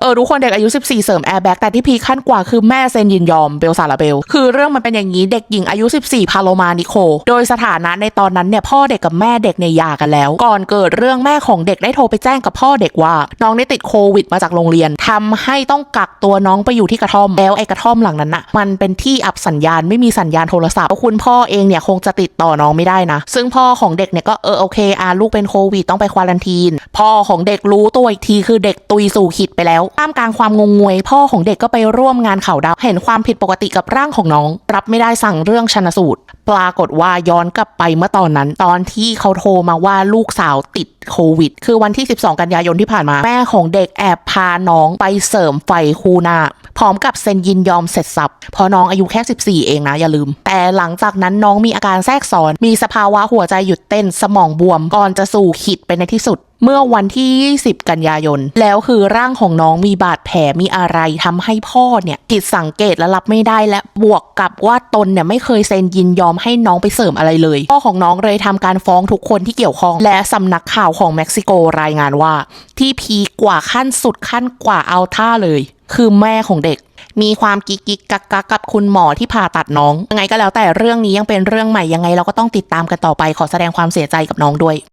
เออทุกคนเด็กอายุ 14 เสริมแอร์แบ็กแต่ที่พีขั้นกว่าคือแม่เซ็นยินยอมเบลซาลาเบล คือเรื่องมันเป็นอย่างนี้เด็กหญิงอายุ 14 พาโลมานิโค โดยสถานะในตอนนั้นเนี่ยพ่อเด็กกับแม่เด็กเนี่ยากันแล้ว ก่อนเกิดเรื่องแม่ของเด็กได้โทรไปแจ้งกับพ่อเด็กว่า น้องได้ติดโควิดมาจากโรงเรียนทำให้ต้องกักตัวน้องไปอยู่ที่กระท่อมแล้วไอ้กระท่อมหลังนั้นน่ะมันเป็นที่อับสัญญาณไม่มีสัญญาณโทรศัพท์คุณพ่อเองเนี่ยคงจะติดต่อน้องไม่ได้นะ ซึ่งพ่อของเด็กเนี่ยก็เออโอเคอาลูกเป็นโควิดต้องไปควารันทีน พ่อของเด็กรู้ตัวอีกทีคือเด็กตุยสู่ขิดไปแล้วท่ามกลางความงงงวย พ่อของเด็กก็ไปร่วมงานข่าวดาวเห็นความผิดปกติกับร่างของน้อง รับไม่ได้สั่งเรื่องชนสูตร ปรากฏว่าย้อนกลับไปเมื่อตอนนั้น ตอนที่เขาโทรมาว่าลูกสาวติดโควิด คือวันที่ 12 กันยายนที่ผ่านมา แม่ของเด็กแอบพาน้องไปเสริมไฟคูนาพร้อมกับเซ็นยินยอมเสร็จสับพราะน้องอายุแค่ 14 เองนะอย่าลืม แต่หลังจากนั้นน้องมีอาการแทรกซ้อน มีสภาวะหัวใจหยุดเต้นสมองบวมก่อนจะสู่ขีดไปในที่สุด เมื่อวันที่ 20 กันยายน แล้วคือร่างของน้องมีบาดแผลมีอะไรทำให้พ่อเนี่ยผิดสังเกตและรับไม่ได้และบวกกับว่าตนเนี่ยไม่เคยเซ็นยินยอมให้น้องไปเสริมอะไรเลย พ่อของน้องเลยทำการฟ้องทุกคนที่เกี่ยวข้อง และสำนักข่าวของเม็กซิโกรายงานว่า ที่พีกว่าขั้นสุดขั้นกว่าเอาท่าเลย คือแม่ของเด็กมีความกิกกิกกักกักกับคุณหมอที่ผ่าตัดน้องยังไงก็แล้วแต่เรื่องนี้ยังเป็นเรื่องใหม่ยังไงเราก็ต้องติดตามกันต่อไปขอแสดงความเสียใจกับน้องด้วย